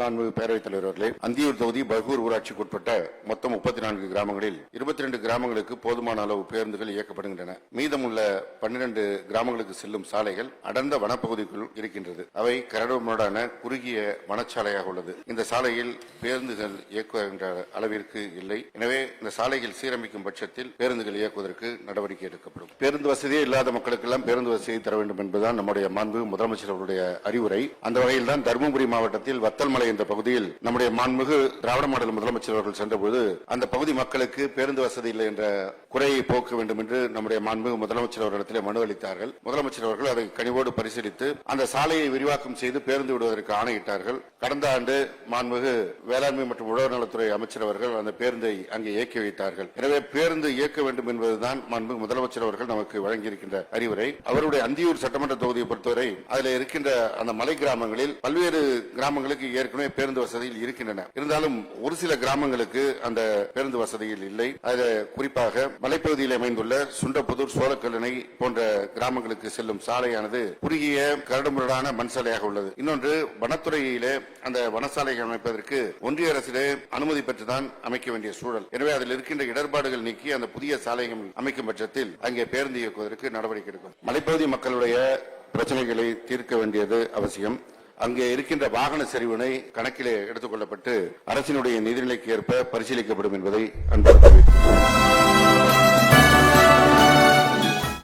மாண்புமிகு பேரவைத் தலைவர் அவர்களே அந்தியூர் தொகுதி பகூர் ஊராட்சிக்கு உட்பட்ட மொத்தம் முப்பத்தி நான்கு கிராமங்களில் இருபத்தி ரெண்டு கிராமங்களுக்கு போதுமான அளவு பேருந்துகள் இயக்கப்படுகின்றன. மீதமுள்ள பன்னிரண்டு கிராமங்களுக்கு செல்லும் சாலைகள் அடர்ந்த வனப்பகுதிக்குள் இருக்கின்றது. அவை கரடுமுரடான குறுகிய வனச்சாலையாக உள்ளது. இந்த சாலையில் பேருந்துகள் இயக்குகின்ற அளவிற்கு இல்லை. எனவே இந்த சாலைகள் சீரமைக்கும் பட்சத்தில் பேருந்துகள் இயக்குவதற்கு நடவடிக்கை எடுக்கப்படும். பேருந்து வசதியே இல்லாத மக்களுக்கெல்லாம் பேருந்து வசதியை தர வேண்டும் என்பதுதான் நம்முடைய மாண்பு முதலமைச்சர் அவருடைய அறிவுரை. அந்த வகையில் தான் தருமபுரி மாவட்டத்தில் வத்தல்மலை என்ற பகுதியில் நம்முடைய மாண்புமிகு திராவிட மாடல் முதலமைச்சர் அவர்கள் சென்றபோது அந்த பகுதி மக்களுக்கு பேருந்து வசதி இல்லை என்ற குறையை போக்க வேண்டும் என்று நம்முடைய மாண்புமிகு முதலமைச்சர் அவர்களிடத்தில் மனு அளித்தார்கள். முதலமைச்சர் அவர்கள் அதை கனிவோடு பரிசீலித்து அந்த சாலையை விரிவாக்கம் செய்து பேருந்து விடுவதற்கு ஆணையிட்டார்கள். கடந்த ஆண்டு மாண்புமிகு வேளாண்மை மற்றும் உழவர் நலத்துறை அமைச்சர் அவர்கள் அந்த பேருந்தை அங்கே இயக்கி வைத்தார்கள். எனவே பேருந்து இயக்க வேண்டும் என்பதுதான் மாண்புமிகு முதலமைச்சர் அவர்கள் நமக்கு வழங்கியிருக்கின்ற அறிவுரை. அவருடைய அந்தியூர் சட்டமன்ற தொகுதியை பொறுத்தவரை அதில் இருக்கின்ற அந்த மலை கிராமங்களில் பல்வேறு கிராமங்களுக்கு ஏற்க ஏற்கனவே பேருந்து வசதியில் இருக்கின்றன. இருந்தாலும் ஒரு சில கிராமங்களுக்கு அந்த பேருந்து வசதியில் இல்லை. அதில் குறிப்பாக மலைப்பகுதியில் அமைந்துள்ள சுண்டப்புதூர் சோழக்கல்லணை போன்ற கிராமங்களுக்கு செல்லும் சாலையானது குறுகிய கரடுமுரடான மண் சாலையாக உள்ளது. இன்னொன்று வனத்துறையிலே அந்த வனசாலை அமைப்பதற்கு ஒன்றிய அரசிலே அனுமதி பெற்றுதான் அமைக்க வேண்டிய சூழல். எனவே அதில் இருக்கின்ற இடர்பாடுகள் நீக்கி அந்த புதிய சாலைகள் அமைக்கும் பட்சத்தில் அங்கே பேருந்து இயக்குவதற்கு நடவடிக்கை எடுக்கும். மலைப்பகுதி மக்களுடைய பிரச்சனைகளை தீர்க்க வேண்டியது அவசியம். அங்கே இருக்கின்ற வாகன செறிவினை கணக்கிலே எடுத்துக் கொள்ளப்பட்டு அரசினுடைய நிதிநிலைக்கு ஏற்ப பரிசீலிக்கப்படும் என்பதை அன்பு தெரிவித்துள்ளேன்